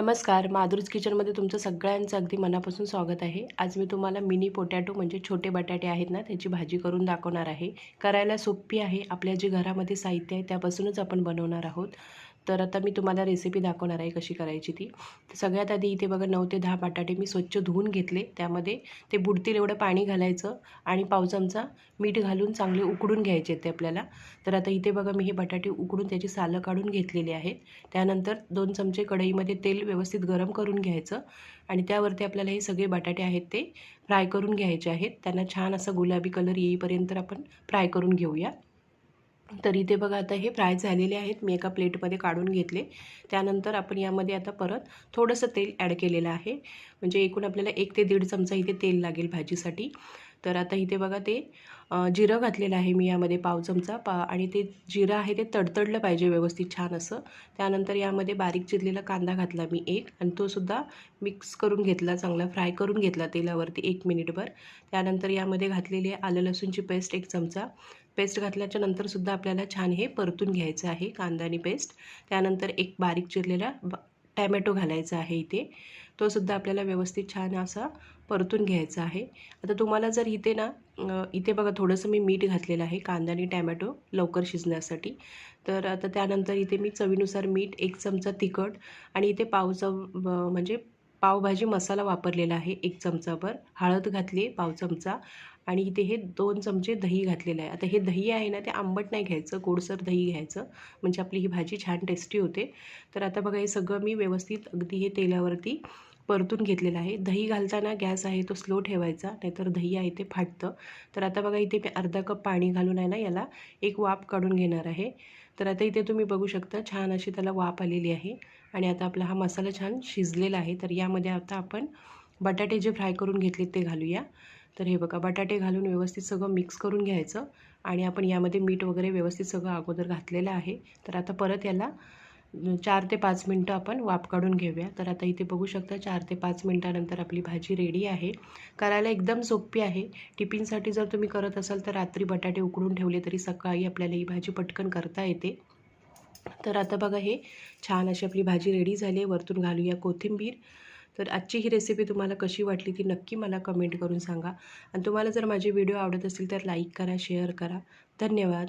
नमस्कार माधुरीज किचनमध्ये तुमचं सगळ्यांचं अगदी मनापासून स्वागत आहे. आज मी तुम्हाला मिनी पोटॅटो म्हणजे छोटे बटाटे आहेत ना त्याची भाजी करून दाखवणार आहे. करायला सोपी आहे. आपल्या जे घरामध्ये साहित्य आहे त्यापासूनच आपण बनवणार आहोत. तर आता मी तुम्हाला रेसिपी दाखवणार आहे कशी करायची ती. तर सगळ्यात आधी इथे बघा नऊ ते दहा बटाटे मी स्वच्छ धुवून घेतले. त्यामध्ये ते बुडतील एवढं पाणी घालायचं आणि पाव चमचा मीठ घालून चांगले उकडून घ्यायचे ते आपल्याला. तर आता इथे बघा मी हे बटाटे उकडून त्याची सालं काढून घेतलेली आहेत. त्यानंतर दोन चमचे कढईमध्ये तेल व्यवस्थित गरम करून घ्यायचं आणि त्यावरती आपल्याला हे सगळे बटाटे आहेत ते फ्राय करून घ्यायचे आहेत. त्यांना छान असा गुलाबी कलर येईपर्यंत आपण फ्राय करून घेऊया. तर इथे बघा आता हे फ्राय झालेले आहेत. मी एका प्लेटमध्ये काढून घेतले. त्यानंतर आपण यामध्ये आता परत थोडंसं तेल ॲड केलेलं आहे. म्हणजे एकूण आपल्याला एक ते दीड चमचा इथे तेल लागेल भाजीसाठी. तर आता इथे बघा ते जिरं घातलेलं आहे मी यामध्ये पाव चमचा. पा आणि ते जिरं आहे ते तडतडलं पाहिजे व्यवस्थित छान असं. त्यानंतर यामध्ये बारीक चिरलेला कांदा घातला मी एक. आणि तोसुद्धा मिक्स करून घेतला चांगला फ्राय करून घेतला तेलावरती एक मिनिटभर. त्यानंतर यामध्ये घातलेली आहे आलं लसूणची पेस्ट एक चमचा. पेस्ट घातल्याच्या नंतरसुद्धा आपल्याला छान हे परतून घ्यायचं आहे कांदा आणि पेस्ट. त्यानंतर एक बारीक चिरलेला ब टॅमॅटो घालायचा आहे इथे. तो सुद्धा आपल्याला व्यवस्थित छान असा परतून घ्यायचा आहे. आता तुम्हाला जर इथे ना इथे बघा थोडंसं मी मीठ घातलेलं आहे कांदा आणि टॅमॅटो लवकर शिजण्यासाठी. तर आता त्यानंतर इथे मी चवीनुसार मीठ एक चमचा तिखट आणि इथे पाव चम म्हणजे पावभाजी मसाला वापरलेला आहे एक चमचाभर. हळद घातली पाव चमचा आणि इथे हे दोन चमचे दही घातलेलं आहे. आता हे दही आहे ना ते आंबट नाही घ्यायचं गोडसर दही घ्यायचं. म्हणजे आपली ही भाजी छान टेस्टी होते. तर आता बघा हे सगळं मी व्यवस्थित अगदी हे तेलावरती परतून घेतलेलं आहे. दही घालताना गॅस आहे तो स्लो ठेवायचा नाहीतर दही आहे ते फाटतं. तर आता बघा इथे मी अर्धा कप पाणी घालून आहे ना याला एक वाफ काढून घेणार आहे. तर आता इथे तुम्ही बघू शकता छान अशी त्याला वाफ आलेली आहे. आणि आता आपला हा मसाला छान शिजलेला आहे. तर यामध्ये आता आपण बटाटे जे फ्राय करून घेतलेत ते घालूया. तर हे बघा बटाटे घालून व्यवस्थित सगळं मिक्स करून घ्यायचं. आणि आपण यामध्ये मीठ वगैरे व्यवस्थित सगळं अगोदर घातलेलं आहे. तर आता परत याला चार ते पाच मिनटं आपण वाफ काढून घेऊया. तर आता इथे बघू शकता चार ते पाच मिनटानंतर आपली भाजी रेडी आहे. करायला एकदम सोपी आहे. टिफिनसाठी जर तुम्ही करत असाल तर रात्री बटाटे उकडून ठेवले तरी सकाळी आपल्याला ही भाजी पटकन करता येते. तर आता बघा हे छान अशी आपली भाजी रेडी झाली आहे. वरतून घालूया कोथिंबीर. तर आजची ही रेसिपी तुम्हाला कशी वाटली ती नक्की मला कमेंट करून सांगा. आणि तुम्हाला जर माझे व्हिडिओ आवडत असतील तर लाईक करा शेअर करा. धन्यवाद.